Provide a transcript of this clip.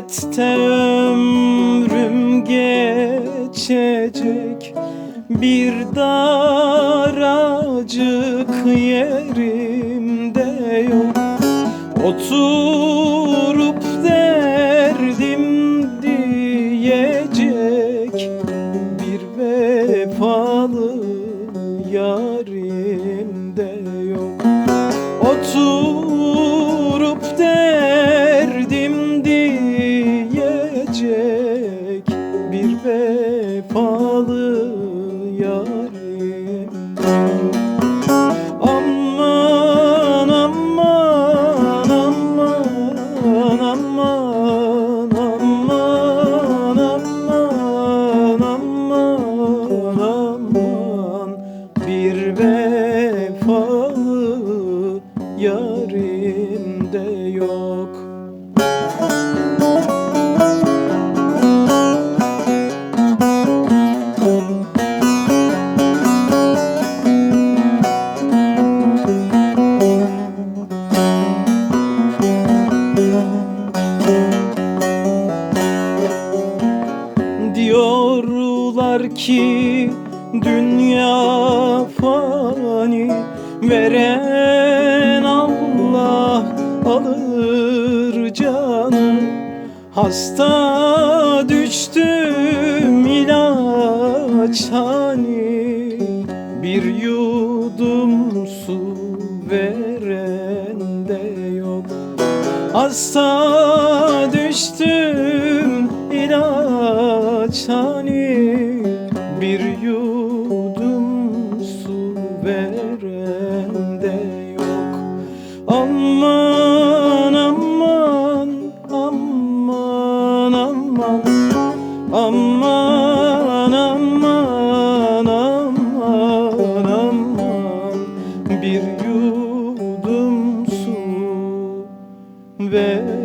hasrette ömrüm geçecek. Bir daracık yerimde yok. Oturup derdim diyecek. Bir vefalı yarim vefalı yarim Aman aman aman aman aman aman aman aman. Bir vefalı yarim de yok Diyorlar ki dünya fani Veren Allah alır canı. Hasta düştüm ilaç hani. Bir yudum su veren de yok. Hasta düştüm hani bir yudum su veren de yok. Aman aman aman aman Aman aman aman aman Bir yudum su veren